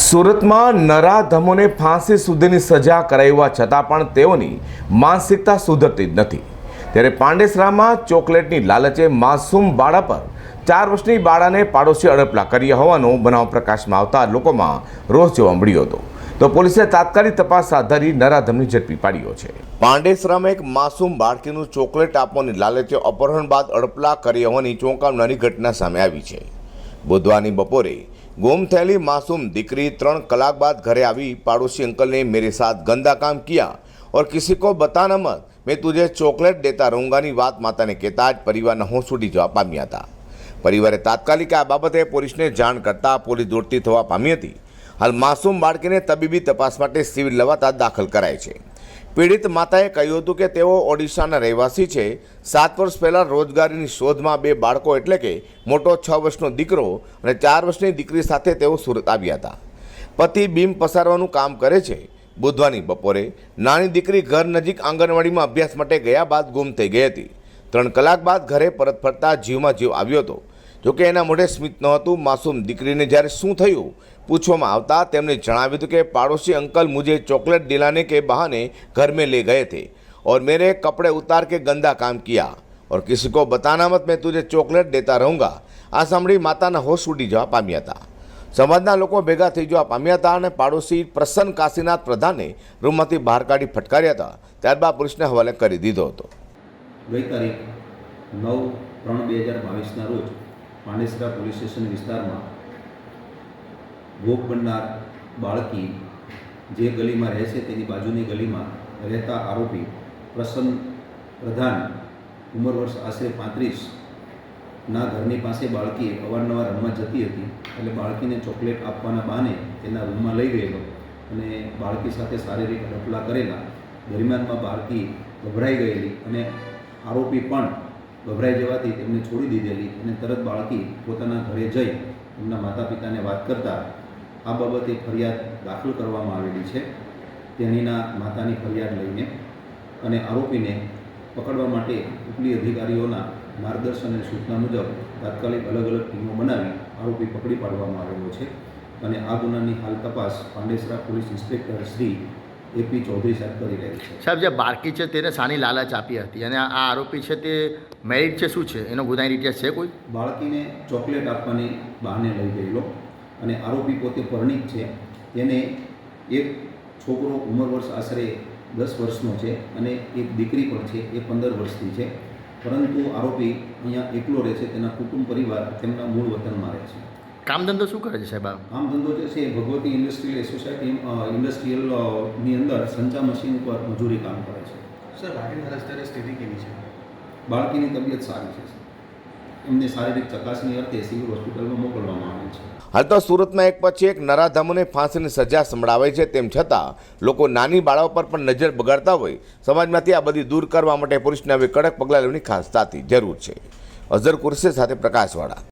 સુરતમાં નરાધમોને ફાંસી સુધીની સજા કરાવવા છતાં પણ તેઓની માનસિકતા સુધરતી જ નથી. ત્યારે પાંડેસરામાં ચોકલેટની લાલચે માસૂમ બાળા પર ચાર વર્ષની બાળાને પાડોશી અડપલા કર્યા હોવાનો બનાવ પ્રકાશમાં આવતા લોકોમાં રોષ જોવા મળ્યો હતો. તો પોલીસે તાત્કાલિક તપાસ હાથ ધરી નરાધમને ઝડપી પાડ્યો છે. પાંડેસરામાં એક માસૂમ બાળકીનું ચોકલેટ આપવાની લાલચે અપહરણ બાદ અડપલા કરી હોવાની ચોંકાવનારી ઘટના સામે આવી છે. બુધવારની બપોરે ગુમ થયેલી માસૂમ દીકરી ત્રણ કલાક બાદ ઘરે આવી, પાડોશી અંકલને ने मेरे साथ गंदा काम किया और किसी को बताना मत ચોકલેટ દેતા રહુંગાની વાત માતાને કહેતા જ પરિવારના હું ઉડી જવા પામ્યા હતા. પરિવારે તાત્કાલિક આ બાબતે પોલીસને જાણ કરતા પોલીસ દોડતી થવા પામી હતી. હાલ માસૂમ બાળકીને તબીબી તપાસ માટે સિવિલ લવાતા દાખલ કરાય છે. પીડિત માતાએ કહ્યું હતું કે તેઓ ઓડિશાના રહેવાસી છે. સાત વર્ષ પહેલાં રોજગારીની શોધમાં બે બાળકો એટલે કે મોટો છ વર્ષનો દીકરો અને ચાર વર્ષની દીકરી સાથે તેઓ સુરત આવ્યા હતા. પતિ બીમ પસારવાનું કામ કરે છે. બુધવારની બપોરે નાની દીકરી ઘર નજીક આંગણવાડીમાં અભ્યાસ માટે ગયા બાદ ગુમ થઈ ગઈ હતી. ત્રણ કલાક બાદ ઘરે પરત ફરતા જીવમાં જીવ આવ્યો હતો. જોકે એના મોઢે સ્મિત નહોતું, માસૂમ દીકરીને જ્યારે શું થયું પૂછવામાં આવતા તેમણે જણાવ્યું હતું કે પાડોશી અંકલ મુજે ચોકલેટ દિલાને કે બહાને घर में ले गए थे और मेरे कपड़े उतार के गंदा काम किया और किसी को बताना मत मैं ચોકલેટ દેતા રહુંગા. આ સાંભળી માતાના હોશ ઉડી જવા પામ્યા હતા. સમાજના લોકો ભેગા થઈ જવા પામ્યા હતા અને પાડોશી પ્રસન્ન કાશીનાથ પ્રધાને રૂમમાંથી બહાર કાઢી ફટકાર્યા હતા. ત્યારબાદ પુરુષને હવાલે કરી દીધો હતો. ગઈ તારીખ નવ ત્રણ બે હજાર બાવીસના રોજ પાંડેસરા પોલીસ સ્ટેશન વિસ્તારમાં ભોગ બનનાર બાળકી જે ગલીમાં રહે છે, તેની બાજુની ગલીમાં રહેતા આરોપી પ્રસન્ન પ્રધાન, ઉંમર વર્ષ આશરે પાંત્રીસ, ના ઘરની પાસે બાળકી અવારનવાર રમવા જતી હતી એટલે બાળકીને ચોકલેટ આપવાના બહાને તેના રૂમમાં લઈ ગયેલો અને બાળકી સાથે શારીરિક રપલા કરેલા. દરમિયાનમાં બાળકી ગભરાઈ ગયેલી અને આરોપી પણ ગભરાઈ જવાથી તેમને છોડી દીધેલી અને તરત બાળકી પોતાના ઘરે જઈ એમના માતા પિતાને વાત કરતા આ બાબતે ફરિયાદ દાખલ કરવામાં આવેલી છે. તેણીના માતાની ફરિયાદ લઈને અને આરોપીને પકડવા માટે ઉપલી અધિકારીઓના માર્ગદર્શન અને સૂચના મુજબ તાત્કાલિક અલગ અલગ ટીમો બનાવી આરોપી પકડી પાડવામાં આવેલો છે અને આ ગુનાની હાલ તપાસ Pandesara police inspector Shri A P Chaudhary સાહેબ કરી રહ્યા છે. સાહેબ જે બાળકી છે તેને સાની લાલચ આપી હતી અને આ આરોપી છે તે મેરિટ છે શું છે? એનો ગુનાહિત ઇતિહાસ છે કોઈ? બાળકીને ચોકલેટ આપવાની બહાને લઈ ગયેલો અને આરોપી પોતે પરણિત છે. તેને એક છોકરો ઉંમર વર્ષ આશરે દસ વર્ષનો છે અને એક દીકરી પણ છે એ પંદર વર્ષની છે. પરંતુ આરોપી અહીંયા એકલો રહે છે તેના કુટુંબ પરિવાર તેમના મૂળ વતનમાં રહે છે. કામ ધંધો શું કરે છે સાહેબ આમ? ધંધો જે છે એ ભગવતી ઇન્ડસ્ટ્રીયલ સોસાયટી ઇન્ડસ્ટ્રીયલની અંદર સંચા મશીન ઉપર મજૂરી કામ કરે છે. સર બાળકીની અત્યારે સ્થિતિ કેવી છે? બાળકીની તબિયત સારી છે. એમને શારીરિક ચકાસણી અર્થે સિવિલ હોસ્પિટલમાં મોકલવામાં આવે છે. હાલ તો સુરતમાં એક પછી એક નરાધમોને ફાંસીની સજા સંભળાવે છે તેમ છતાં લોકો નાની બાળાઓ પર પણ નજર બગાડતા હોય. સમાજમાંથી આ બધી દૂર કરવા માટે પોલીસને હવે કડક પગલાં લેવાની ખાસ તાતી જરૂર છે. અઝર કુરશી સાથે પ્રકાશવાળા.